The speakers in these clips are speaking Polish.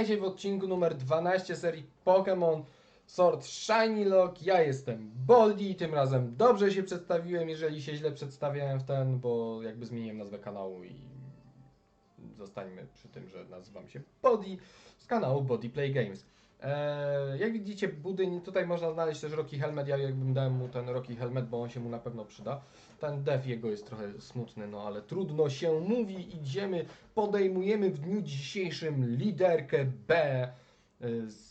Witajcie w odcinku numer 12 serii Pokémon Sword Shiny Lock. Ja jestem Boldi, tym razem dobrze się przedstawiłem, jeżeli się źle przedstawiałem w ten, bo jakby zmieniłem nazwę kanału i zostańmy przy tym, że nazywam się Body z kanału Body Play Games. Eee, jak widzicie, budyń, tutaj można znaleźć też Rocky Helmet, ja jakbym dałem mu ten Rocky Helmet, bo on się mu na pewno przyda. Ten dev jego jest trochę smutny, no ale trudno się mówi, idziemy, podejmujemy w dniu dzisiejszym liderkę B y, z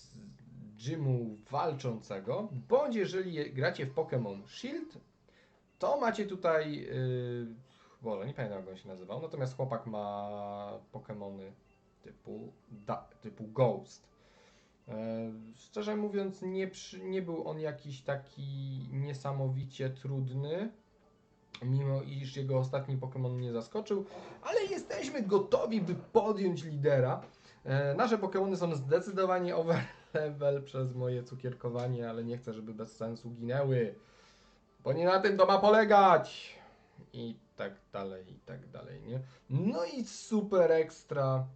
gymu walczącego, bądź jeżeli gracie w Pokémon Shield, to macie tutaj, yy, nie pamiętam jak on się nazywał, natomiast chłopak ma Pokémony typu, typu Ghost. E, Szczerze mówiąc, nie, przy, nie był on jakiś taki niesamowicie trudny, mimo iż jego ostatni Pokémon mnie zaskoczył, ale jesteśmy gotowi, by podjąć lidera. E, Nasze Pokémony są zdecydowanie overlevel przez moje cukierkowanie, ale nie chcę, żeby bez sensu ginęły, bo nie na tym to ma polegać. I tak dalej, i tak dalej, nie? No i super ekstra.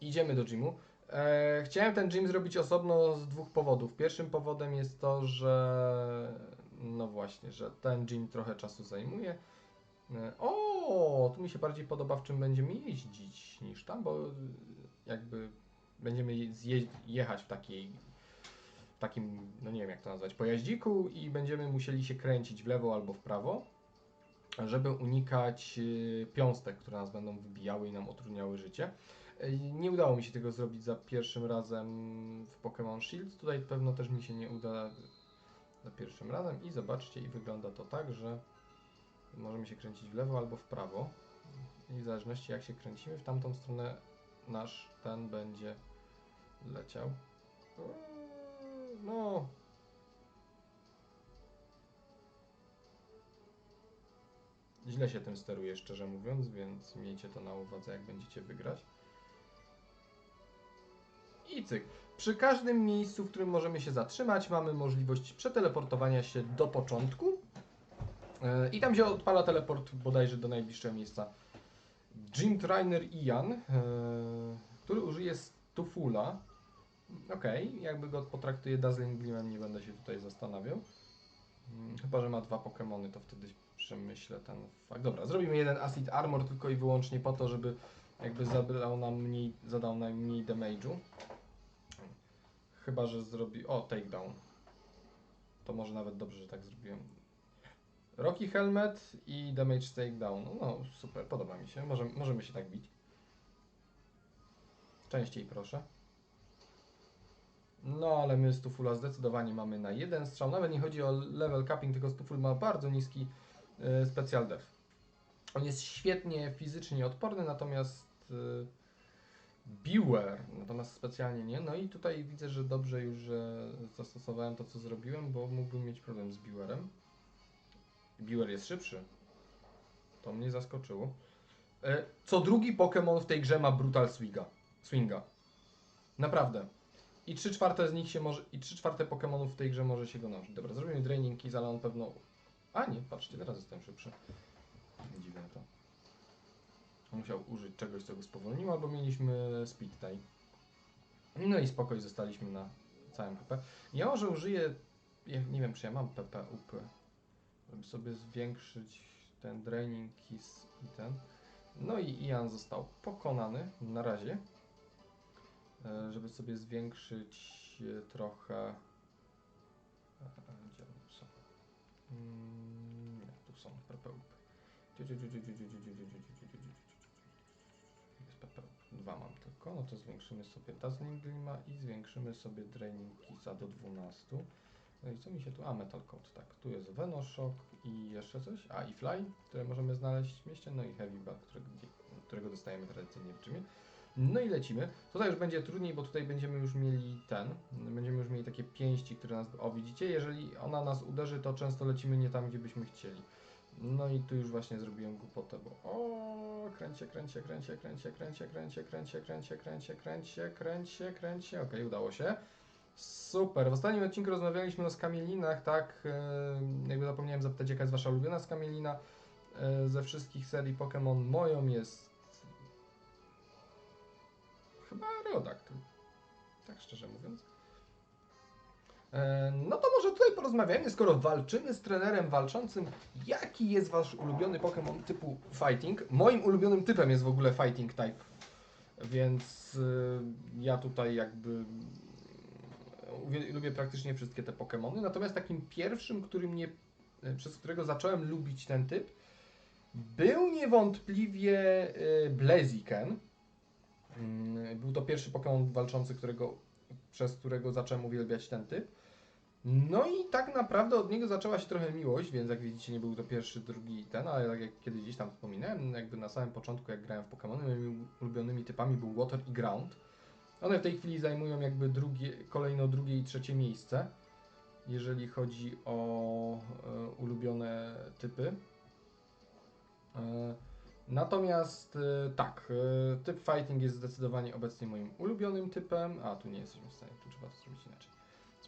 Idziemy do gymu. E, chciałem ten gym zrobić osobno z dwóch powodów. Pierwszym powodem jest to, że no właśnie, że ten gym trochę czasu zajmuje. E, o, tu mi się bardziej podoba, w czym będziemy jeździć niż tam, bo jakby będziemy jechać w takiej w takim, no nie wiem jak to nazwać, pojaździku i będziemy musieli się kręcić w lewo albo w prawo, żeby unikać e, piąstek, które nas będą wybijały i nam utrudniały życie. E, Nie udało mi się tego zrobić za pierwszym razem w Pokémon Shield. Tutaj pewno też mi się nie uda za pierwszym razem. I zobaczcie, i wygląda to tak, że możemy się kręcić w lewo albo w prawo. I w zależności jak się kręcimy, w tamtą stronę nasz ten będzie leciał. No. Źle się tym steruje, szczerze mówiąc, więc miejcie to na uwadze, jak będziecie wygrać. I cyk. Przy każdym miejscu, w którym możemy się zatrzymać, mamy możliwość przeteleportowania się do początku. E, I tam się odpala teleport bodajże do najbliższego miejsca. Jim Trainer Ian, e, który użyje Stufula. Okej, jakby go potraktuję Dazzling Gleamem, nie będę się tutaj zastanawiał. Mm, Chyba, że ma dwa Pokémony, to wtedy przemyślę ten fakt. Dobra, zrobimy jeden Acid Armor tylko i wyłącznie po to, żeby jakby zabrał nam mniej, zadał nam mniej damage'u. Chyba, że zrobi... O, takedown. To może nawet dobrze, że tak zrobiłem. Rocky Helmet i damage takedown. No super, podoba mi się. Może, możemy się tak bić. Częściej proszę. No ale my Stufula zdecydowanie mamy na jeden strzał. Nawet nie chodzi o level capping, tylko Stuful ma bardzo niski y, special def. On jest świetnie fizycznie odporny, natomiast y, Beware, natomiast specjalnie nie. No i tutaj widzę, że dobrze już, że zastosowałem to, co zrobiłem, bo mógłbym mieć problem z Bewarem. Beware jest szybszy. To mnie zaskoczyło. E, Co drugi Pokémon w tej grze ma Brutal Swinga. Swinga. Naprawdę. I 3 czwarte z nich się może. I 3 czwarte Pokémonów w tej grze może się go nauczyć. Dobra, zrobimy Draining Keys, ale on pewno. A nie, patrzcie, teraz jestem szybszy. Dziwne to. Musiał użyć czegoś, co go spowolniło, albo mieliśmy speed tie. No i spokoj, zostaliśmy na całym PP. Ja może użyję, ja nie wiem czy ja mam PP UP, żeby sobie zwiększyć ten draining keys i ten. No i Ian został pokonany na razie, E, żeby sobie zwiększyć e, trochę. e, Gdzie one są? Mm, Nie, tu są PP Dwa mam tylko, no to zwiększymy sobie Dazzling Glima i zwiększymy sobie Draining Kissa do 12. No i co mi się tu... A, Metal Coat, tak. Tu jest Venoshock i jeszcze coś. A, i Fly, które możemy znaleźć w mieście. No i Heavy Bug, którego, którego dostajemy tradycyjnie w czymie. No i lecimy. Tutaj już będzie trudniej, bo tutaj będziemy już mieli ten. Będziemy już mieli takie pięści, które nas... O, widzicie? Jeżeli ona nas uderzy, to często lecimy nie tam, gdzie byśmy chcieli. No i tu już właśnie zrobiłem głupotę, bo o, kręcie, kręcie, kręcie, kręcie, kręcie, kręcie, kręcie, kręcie, kręcie, kręcie, kręcie, kręcie, udało się. Super, w ostatnim odcinku rozmawialiśmy o skamielinach, tak, e, jakby zapomniałem zapytać, jaka jest wasza ulubiona skamielina e, ze wszystkich serii Pokémon. Moją jest chyba Aerodactyl. Tak szczerze mówiąc. E, No to może tutaj porozmawiajmy, skoro walczymy z trenerem walczącym, jaki jest wasz ulubiony Pokémon typu Fighting? Moim ulubionym typem jest w ogóle Fighting Type, więc y, ja tutaj jakby lubię praktycznie wszystkie te Pokémony, natomiast takim pierwszym, który mnie, y, przez którego zacząłem lubić ten typ, był niewątpliwie y, Blaziken. Mm, Był to pierwszy Pokémon walczący, którego, przez którego zacząłem uwielbiać ten typ. No i tak naprawdę od niego zaczęła się trochę miłość, więc jak widzicie nie był to pierwszy, drugi ten, ale tak jak kiedyś gdzieś tam wspominałem, jakby na samym początku jak grałem w Pokémony, moimi ulubionymi typami był Water i Ground. One w tej chwili zajmują jakby drugie, kolejno drugie i trzecie miejsce, jeżeli chodzi o e, ulubione typy. E, Natomiast e, tak, e, typ fighting jest zdecydowanie obecnie moim ulubionym typem. A tu nie jesteśmy w stanie, tu trzeba to zrobić inaczej.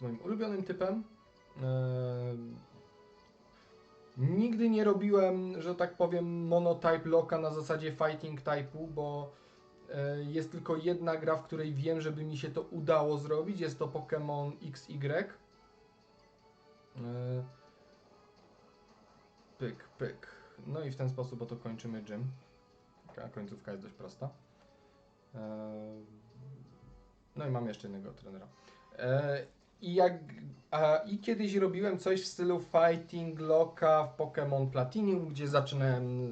Moim ulubionym typem. E, Nigdy nie robiłem, że tak powiem, monotype locka na zasadzie fighting type'u, bo e, jest tylko jedna gra, w której wiem, żeby mi się to udało zrobić. Jest to Pokémon XY. E, Pyk, pyk. No i w ten sposób oto kończymy gym. Taka końcówka jest dość prosta. Eee, No i mam jeszcze jednego trenera. I jak a, i kiedyś robiłem coś w stylu Fighting Locka w Pokémon Platinum, gdzie zaczynałem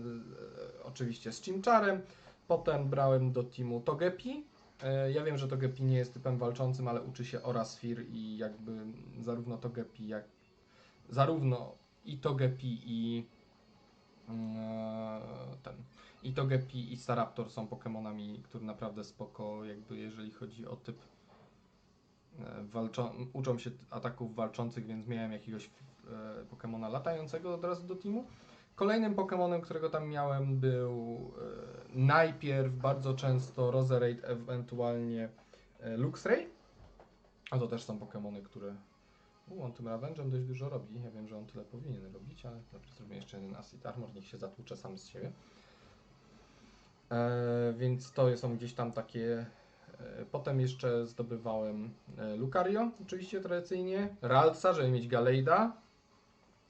e, oczywiście z Chimcharem, potem brałem do teamu Togepi. E, Ja wiem, że Togepi nie jest typem walczącym, ale uczy się Orasfir i jakby zarówno Togepi jak zarówno i Togepi i Eee, ten. I Togepi i Staraptor są Pokémonami, które naprawdę spoko, jakby jeżeli chodzi o typ e, walczą, uczą się ataków walczących, więc miałem jakiegoś e, Pokémona latającego od razu do teamu. Kolejnym Pokémonem, którego tam miałem był e, najpierw bardzo często Roserade, ewentualnie e, Luxray. A to też są Pokémony, które u, on tym Ravenge'em dość dużo robi. Ja wiem, że on tyle powinien robić, ale dobrze, zrobię jeszcze jeden Acid Armor, niech się zatłucze sam z siebie. E, więc to są gdzieś tam takie... E, potem jeszcze zdobywałem e, Lucario, oczywiście tradycyjnie, Raltsa, żeby mieć Galeida.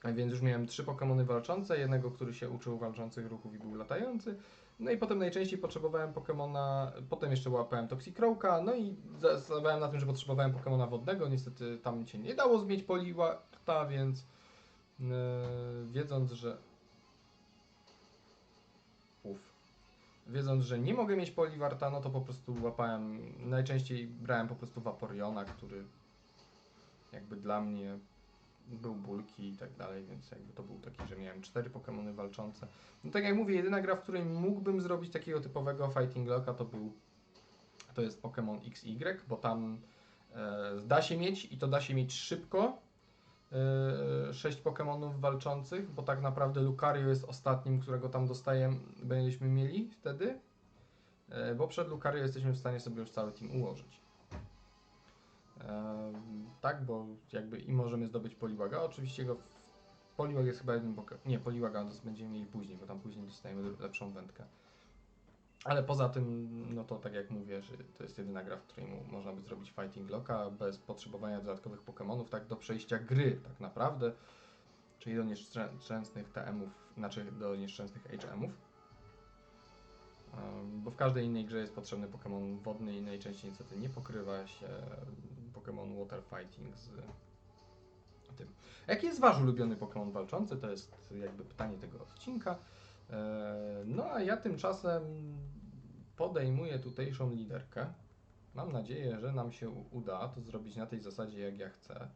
A więc już miałem trzy Pokémony walczące, jednego, który się uczył walczących ruchów i był latający. No i potem najczęściej potrzebowałem Pokemona, potem jeszcze łapałem Toxicrowka, no i zastanawiałem na tym, że potrzebowałem Pokemona wodnego, niestety tam się nie dało zmieć Poliwarta, więc yy, wiedząc, że Wiedząc, że nie mogę mieć Poliwarta, no to po prostu łapałem, najczęściej brałem po prostu Vaporeona, który jakby dla mnie był bulki i tak dalej, więc jakby to był taki, że miałem cztery Pokémony walczące. No tak jak mówię, jedyna gra, w której mógłbym zrobić takiego typowego Fighting Locka to był to jest Pokémon XY, bo tam e, da się mieć i to da się mieć szybko sześć Pokémonów walczących, bo tak naprawdę Lucario jest ostatnim, którego tam dostajemy, będziemy mieli wtedy, e, bo przed Lucario jesteśmy w stanie sobie już cały team ułożyć. E, tak, bo jakby i możemy zdobyć Poliwaga. Oczywiście go Poliwag jest chyba jednym poke... Nie, Poliwaga będziemy mieli później, bo tam później dostajemy lepszą wędkę. Ale poza tym, no to tak jak mówię, że to jest jedyna gra, w której można by zrobić Fighting Locka bez potrzebowania dodatkowych Pokémonów, tak do przejścia gry tak naprawdę, czyli do nieszczęsnych TM-ów, znaczy do nieszczęsnych HM-ów. Bo w każdej innej grze jest potrzebny Pokémon wodny i najczęściej niestety nie pokrywa się Pokémon Water Fighting z tym. Jaki jest Wasz ulubiony Pokémon walczący? To jest jakby pytanie tego odcinka. E, No a ja tymczasem podejmuję tutejszą liderkę. Mam nadzieję, że nam się uda to zrobić na tej zasadzie, jak ja chcę.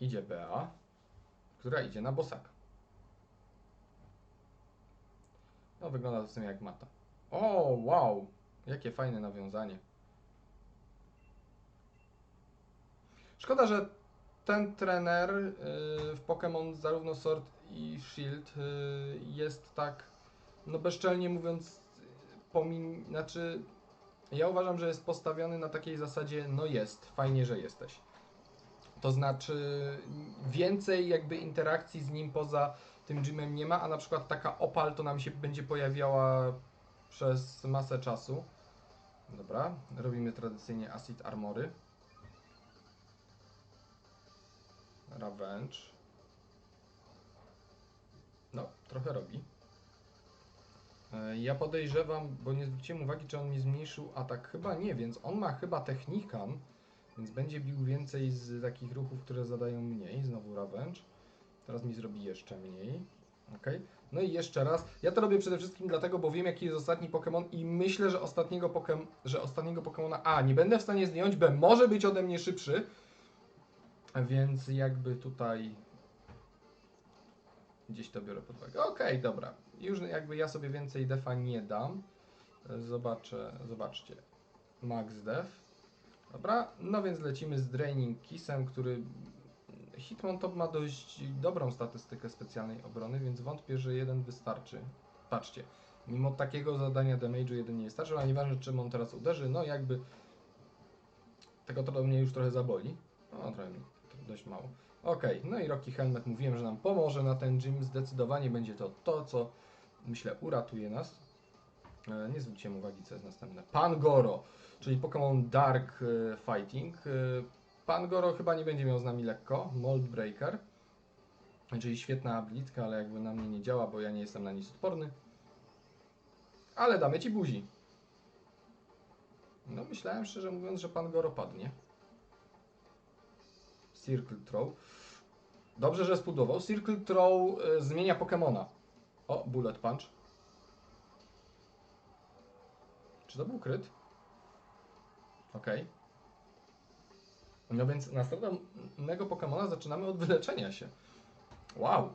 Idzie Bea, która idzie na bosaka. No, wygląda to w sumie jak mata. O, wow! Jakie fajne nawiązanie. Szkoda, że ten trener y, w Pokémon zarówno Sword i Shield y, jest tak, no bezczelnie mówiąc, pomin... znaczy ja uważam, że jest postawiony na takiej zasadzie, no jest, fajnie, że jesteś. To znaczy więcej jakby interakcji z nim poza tym gymem nie ma, a na przykład taka opal to nam się będzie pojawiała przez masę czasu. Dobra, robimy tradycyjnie Acid Armory. Revenge. No, trochę robi. E, Ja podejrzewam, bo nie zwróciłem uwagi, czy on mi zmniejszył atak. Chyba nie, więc on ma chyba technikan, więc będzie bił więcej z takich ruchów, które zadają mniej. Znowu Revenge. Teraz mi zrobi jeszcze mniej. Ok. No i jeszcze raz. Ja to robię przede wszystkim dlatego, bo wiem jaki jest ostatni Pokémon i myślę, że ostatniego, pokem że ostatniego Pokémona A nie będę w stanie zdjąć, B może być ode mnie szybszy. Więc jakby tutaj gdzieś to biorę pod uwagę. Okej, dobra. Już jakby ja sobie więcej defa nie dam. Zobaczę, zobaczcie. Max def. Dobra, no więc lecimy z Draining Kissem, który Hitmon Top ma dość dobrą statystykę specjalnej obrony, więc wątpię, że jeden wystarczy. Patrzcie, mimo takiego zadania damage'u jeden nie wystarczy, ale nieważne czym on teraz uderzy, no jakby tego to mnie już trochę zaboli. No trochę dość mało. Okej, no i Rocky Helmet mówiłem, że nam pomoże na ten gym. Zdecydowanie będzie to to, co myślę uratuje nas. E, Nie zwróciłem uwagi, co jest następne. Pangoro, czyli Pokémon Dark e, Fighting. E, Pangoro chyba nie będzie miał z nami lekko. Mold Breaker, czyli świetna abilitka, ale jakby na mnie nie działa, bo ja nie jestem na nic odporny. Ale damy ci buzi. No myślałem szczerze mówiąc, że Pangoro padnie. Circle Throw. Dobrze, że spudłował. Circle Throw y, zmienia Pokemona. O, Bullet Punch. Czy to był kryt? Okej. No więc następnego Pokemona zaczynamy od wyleczenia się. Wow.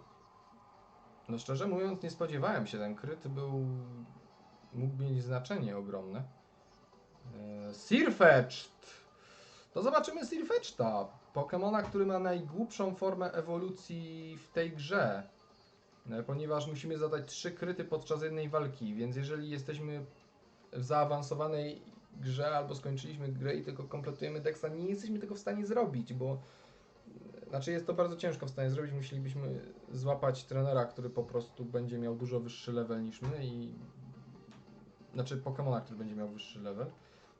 No szczerze mówiąc nie spodziewałem się. Ten kryt był... Mógł mieć znaczenie ogromne. Eee, Sirfetch'd. To zobaczymy Sirfetch'da. Pokemona, który ma najgłupszą formę ewolucji w tej grze. E, Ponieważ musimy zadać trzy kryty podczas jednej walki, więc jeżeli jesteśmy w zaawansowanej grze albo skończyliśmy grę i tylko kompletujemy deksa, nie jesteśmy tego w stanie zrobić, bo znaczy jest to bardzo ciężko w stanie zrobić. Musielibyśmy złapać trenera, który po prostu będzie miał dużo wyższy level niż my i znaczy Pokemona, który będzie miał wyższy level.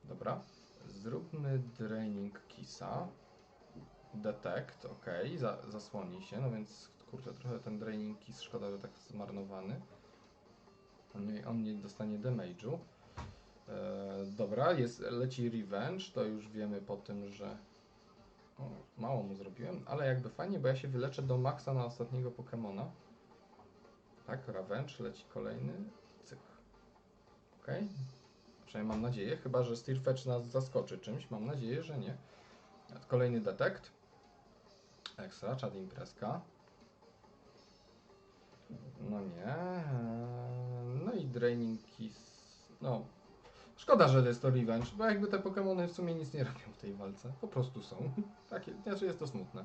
Dobra. Zróbmy Draining Kissa. Detect, ok, za, zasłoni się, no więc kurczę, trochę ten Draining Kiss szkoda, że tak zmarnowany. On nie, on nie dostanie damage'u. E, dobra, jest, leci Revenge, to już wiemy po tym, że o, mało mu zrobiłem, ale jakby fajnie, bo ja się wyleczę do maksa na ostatniego Pokemona. Tak, Revenge, leci kolejny, cyk. Ok, przynajmniej mam nadzieję, chyba że Steelfetch nas zaskoczy czymś, mam nadzieję, że nie. Kolejny Detect. Ekstra, Chad Imprezka. No nie. No i Draining Kiss. No. Szkoda, że jest to Revenge, bo jakby te Pokémony w sumie nic nie robią w tej walce. Po prostu są. Takie, znaczy jest to smutne.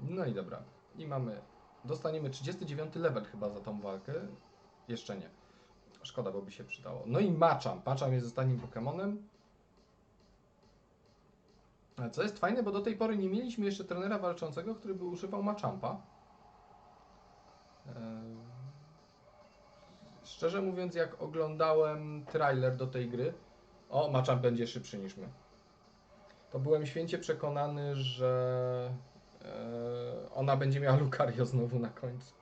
No i dobra. I mamy. Dostaniemy 39 level chyba za tą walkę. Jeszcze nie. Szkoda, bo by się przydało. No i Machamp. Machamp jest ostatnim Pokémonem. Co jest fajne, bo do tej pory nie mieliśmy jeszcze trenera walczącego, który by używał Machampa. Eee, Szczerze mówiąc, jak oglądałem trailer do tej gry, o, Machamp będzie szybszy niż my. To byłem święcie przekonany, że eee, ona będzie miała Lucario znowu na końcu.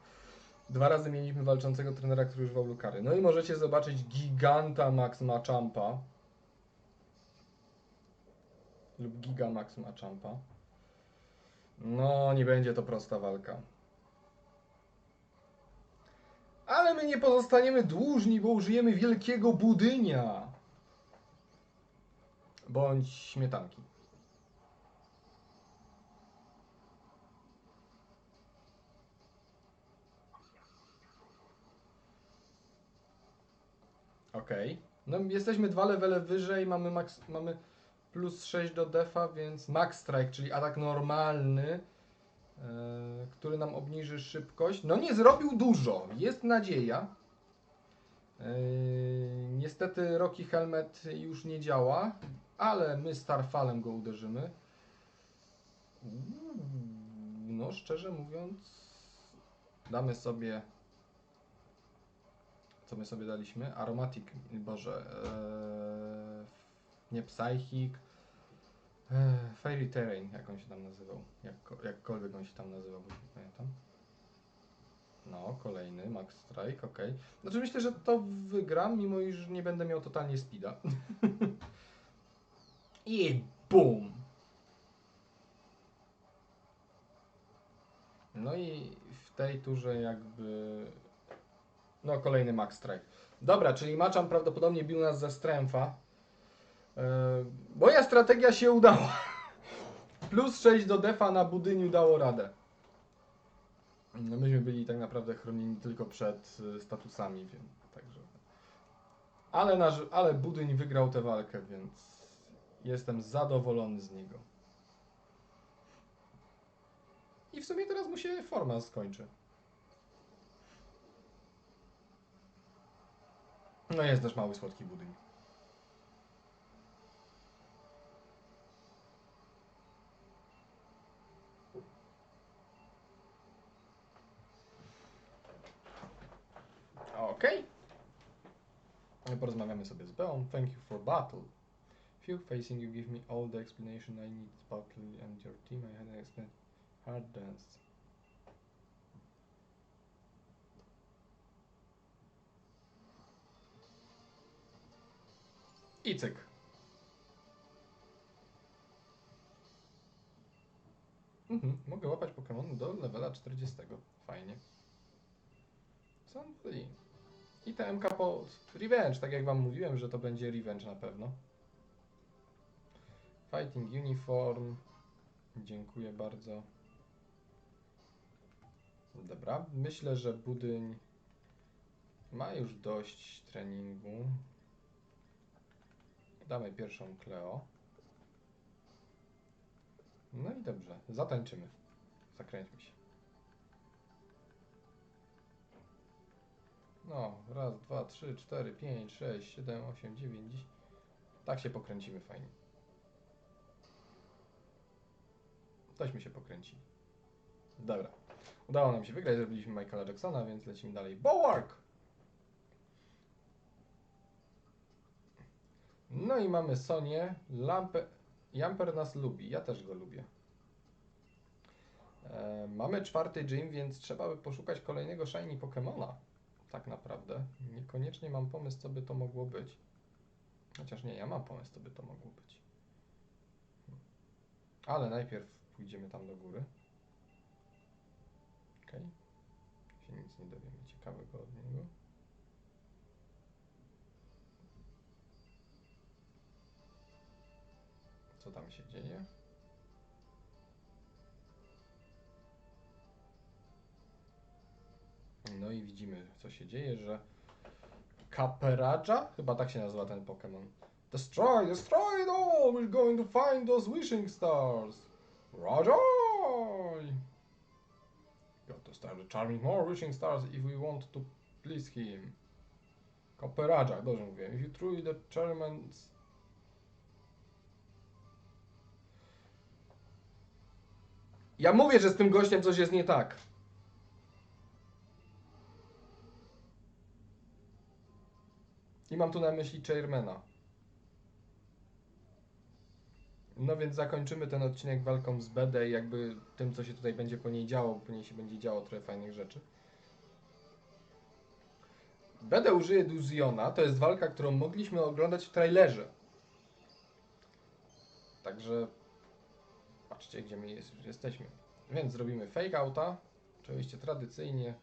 Dwa razy mieliśmy walczącego trenera, który używał Lucary. No i możecie zobaczyć giganta Max Machampa lub Gigamax Machampa. No, nie będzie to prosta walka. Ale my nie pozostaniemy dłużni, bo użyjemy wielkiego budynia. Bądź śmietanki. Okej. No jesteśmy dwa levele wyżej, mamy, max, mamy plus 6 do defa, więc max strike, czyli atak normalny, e, który nam obniży szybkość. No nie zrobił dużo, jest nadzieja. E, niestety Rocky Helmet już nie działa, ale my Starfalem go uderzymy. Uuu, No szczerze mówiąc, Damy sobie. Co my sobie daliśmy? Aromatic, boże. Eee, nie Psychic. Eee, Fairy Terrain, jak on się tam nazywał. Jak, jakkolwiek on się tam nazywał, bo nie pamiętam. No, kolejny, Max Strike, ok. Znaczy myślę, że to wygram, mimo iż nie będę miał totalnie speeda. I BUM! No i w tej turze jakby... No, kolejny Max Strike. Dobra, czyli Maczam prawdopodobnie bił nas ze Strengtha. Yy, moja strategia się udała. Plus 6 do defa na budyniu dało radę. No myśmy byli tak naprawdę chronieni tylko przed y, statusami, więc także. Ale, nasz, ale budyń wygrał tę walkę, więc jestem zadowolony z niego. I w sumie teraz mu się forma skończy. No jest też mały słodki budyń. Okej. Okay. Porozmawiamy sobie z Beą. Thank you for battle. Few facing you give me all the explanation I need. Battle and your team I had an explain hard dance. I. Mhm, mogę łapać Pokémon do levela 40. Fajnie. Co on? I ta MK po Revenge, tak jak wam mówiłem, że to będzie Revenge na pewno. Fighting Uniform. Dziękuję bardzo. Dobra, myślę, że Budyń ma już dość treningu. Damy pierwszą Kleo. No i dobrze, zatańczymy. Zakręćmy się. No, raz, dwa, trzy, cztery, pięć, sześć, siedem, osiem, dziewięć, dziesięć. Tak się pokręcimy fajnie. Tośmy się pokręcili. Dobra. Udało nam się wygrać, zrobiliśmy Michaela Jacksona, więc lecimy dalej. Bulwark! No i mamy Sonię. Lampę. Jamper nas lubi. Ja też go lubię. E, mamy czwarty gym, więc trzeba by poszukać kolejnego shiny Pokemona. Tak naprawdę. Niekoniecznie mam pomysł, co by to mogło być. Chociaż nie, ja mam pomysł, co by to mogło być. Ale najpierw pójdziemy tam do góry. Okej. Się nic nie dowiemy ciekawego od niego. Co tam się dzieje? No i widzimy, co się dzieje, że Kaperaja, chyba tak się nazywa ten Pokémon. Destroy, destroy it all! We're going to find those wishing stars! Rajai! Got to start charming more wishing stars if we want to please him. Kaperaja, dobrze mówię. If you truly determined... Ja mówię, że z tym gościem coś jest nie tak. I mam tu na myśli Chairmana. No więc zakończymy ten odcinek walką z BD i jakby tym, co się tutaj będzie po niej działo, po niej się będzie działo trochę fajnych rzeczy. BD użyje Duziona, to jest walka, którą mogliśmy oglądać w trailerze. Także patrzcie, gdzie my jest, jesteśmy. Więc zrobimy fake outa, oczywiście tradycyjnie.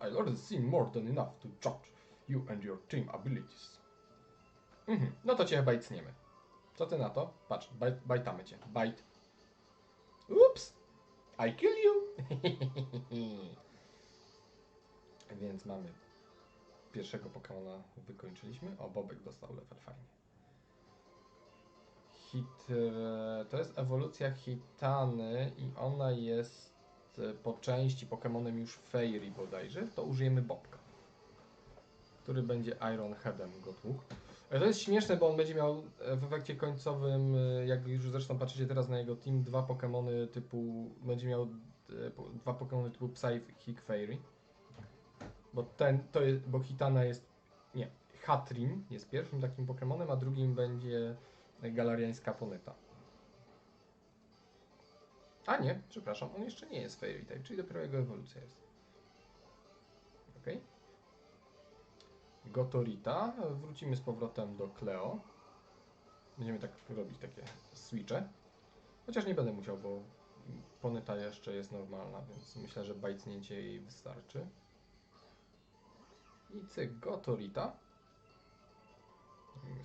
I've already seen more than enough to judge you and your team abilities. Mhm, no to cię chyba icniemy. Co ty na to? Patrz, baj, bajtamy cię. Bite. Ups! I kill you! Więc mamy pierwszego Pokemona wykończyliśmy. O, Bobek dostał level, fajnie. Hit, e, to jest ewolucja Hitany i ona jest po części Pokemonem już Fairy bodajże, to użyjemy Bobka, który będzie Iron Headem go. E, To jest śmieszne, bo on będzie miał e, w efekcie końcowym, e, jak już zresztą patrzycie teraz na jego team, dwa Pokémony typu, będzie miał e, dwa Pokémony typu Psychic Fairy. Bo ten, to jest, bo Hitana jest, nie, Hatrin jest pierwszym takim Pokémonem, a drugim będzie galariańska Ponyta. A nie, przepraszam, on jeszcze nie jest Fairy type, czyli dopiero jego ewolucja jest. Okej. Gotorita. Wrócimy z powrotem do Cleo. Będziemy tak robić takie switche. Chociaż nie będę musiał, bo Ponyta jeszcze jest normalna, więc myślę, że bajcnięcie jej wystarczy. I cyk, Gotorita.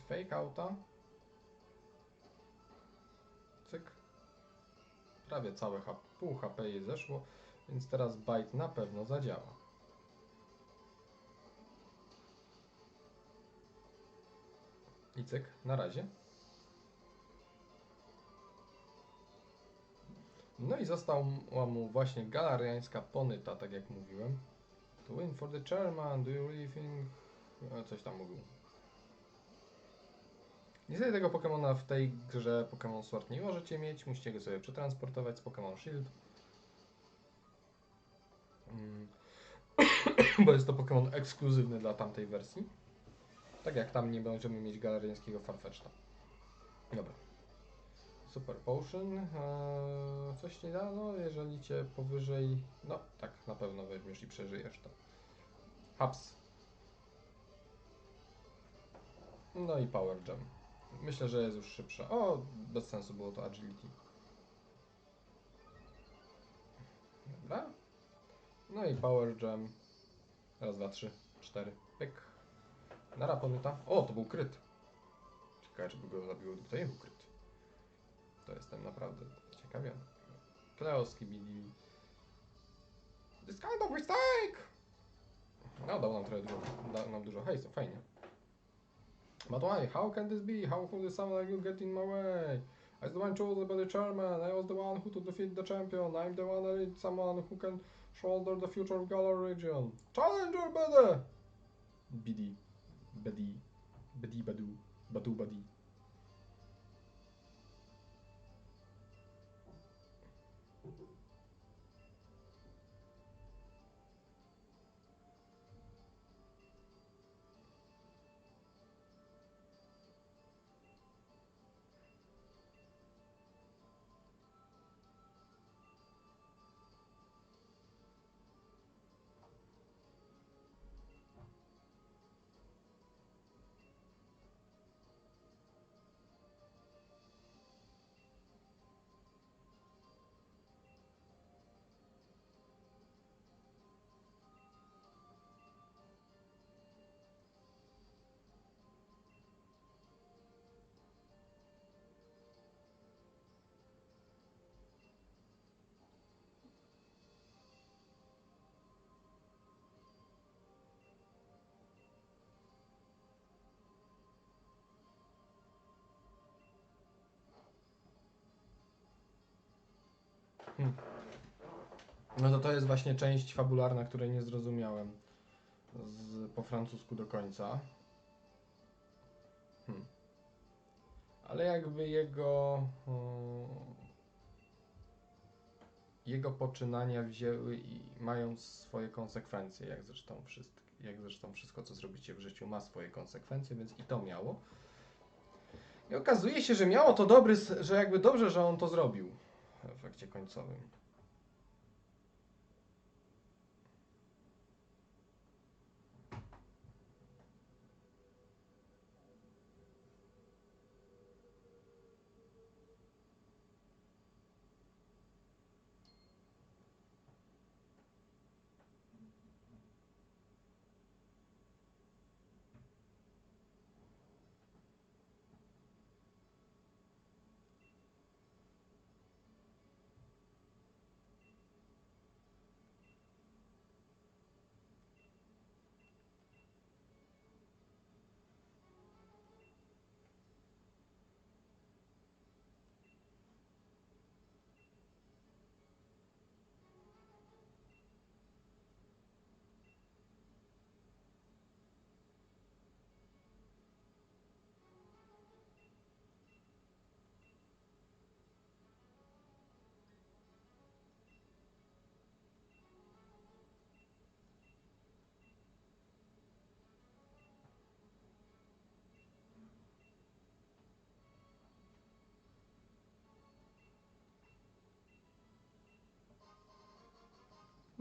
Fake outa. Prawie całe H- pół HP jej zeszło, więc teraz bite na pewno zadziała. I cyk, na razie. No i została mu właśnie galariańska ponyta, tak jak mówiłem. To win for the chairman, do you really think... Coś tam mówił. Niestety tego Pokemona w tej grze Pokémon Sword nie możecie mieć, musicie go sobie przetransportować z Pokémon Shield. Mm. Bo jest to Pokémon ekskluzywny dla tamtej wersji. Tak jak tam nie będziemy mieć galeriańskiego Farfetch'a. Dobra. Super Potion. Eee, coś ci da? No, jeżeli cię powyżej... No, tak, na pewno weźmiesz i przeżyjesz to. Haps. No i Power Gem. Myślę, że jest już szybsza. O, bez sensu było to Agility. Dobra. No i Power Gem. Raz, dwa, trzy, cztery. Pyk. Na raponyta. O, to był kryt. Ciekawe, czy by go zabiło, gdyby to był kryt. To jestem naprawdę ciekawiony. Kleoski BD. This kind of mistake! No, dał nam trochę dużo, dał nam dużo hejsu, fajnie. But why? How can this be? How could someone like you get in my way? I was the one chosen by the chairman. I was the one who to defeat the champion. I'm the one I need someone who can shoulder the future of Galar region. Challenger, BD! BD. BD. BD Badu. Badu Badi. No to to jest właśnie część fabularna, której nie zrozumiałem z, po francusku do końca. Hmm. Ale jakby jego mm, jego poczynania wzięły i mają swoje konsekwencje, jak zresztą wszystko, jak zresztą wszystko co zrobicie w życiu ma swoje konsekwencje, więc i to miało. I okazuje się, że miało to dobry, że jakby dobrze, że on to zrobił efekcie końcowym.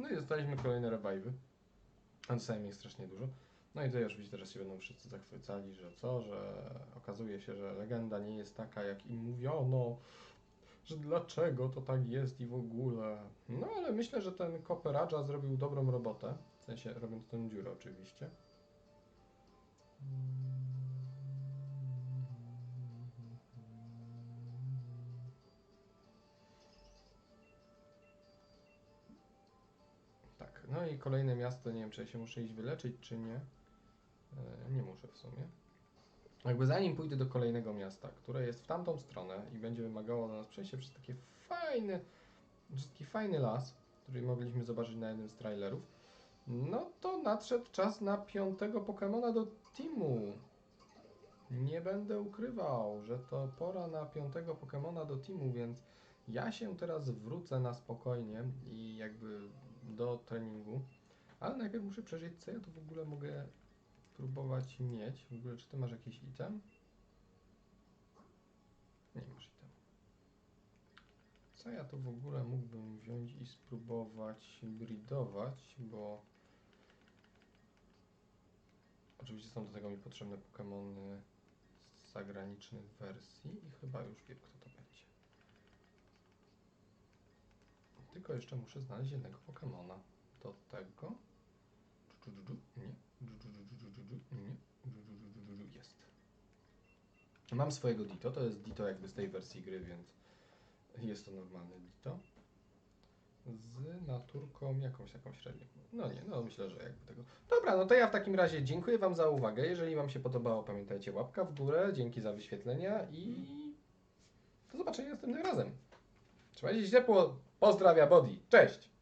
No i dostaliśmy kolejne revive'y. A dostałem ich strasznie dużo. No i tutaj oczywiście teraz się będą wszyscy zachwycali, że co, że okazuje się, że legenda nie jest taka, jak im mówiono, że dlaczego to tak jest i w ogóle. No ale myślę, że ten Koperaja zrobił dobrą robotę, w sensie robiąc tę dziurę oczywiście. No i kolejne miasto, nie wiem czy ja się muszę iść wyleczyć, czy nie. E, Nie muszę w sumie. Jakby zanim pójdę do kolejnego miasta, które jest w tamtą stronę i będzie wymagało na nas przejście przez takie fajny, przez taki fajny las, który mogliśmy zobaczyć na jednym z trailerów, no to nadszedł czas na piątego Pokemona do teamu. Nie będę ukrywał, że to pora na piątego Pokemona do teamu, więc ja się teraz wrócę na spokojnie i jakby do treningu. Ale najpierw muszę przeżyć, co ja tu w ogóle mogę próbować mieć. W ogóle, czy ty masz jakiś item? Nie masz item. Co ja tu w ogóle mógłbym wziąć i spróbować bridować, bo oczywiście są do tego mi potrzebne Pokémony z zagranicznych wersji i chyba już wiem, kto to będzie. Tylko jeszcze muszę znaleźć jednego Pokemona. Do tego. Nie. Nie. Jest. Mam swojego Dito. To jest Dito jakby z tej wersji gry, więc jest to normalne Dito. Z naturką jakąś, jakąś średnią. No nie, no myślę, że jakby tego. Dobra, no to ja w takim razie dziękuję Wam za uwagę. Jeżeli Wam się podobało, pamiętajcie łapka w górę. Dzięki za wyświetlenia i do zobaczenia następnym razem. Trzymajcie się ciepło. Pozdrawia Body. Cześć!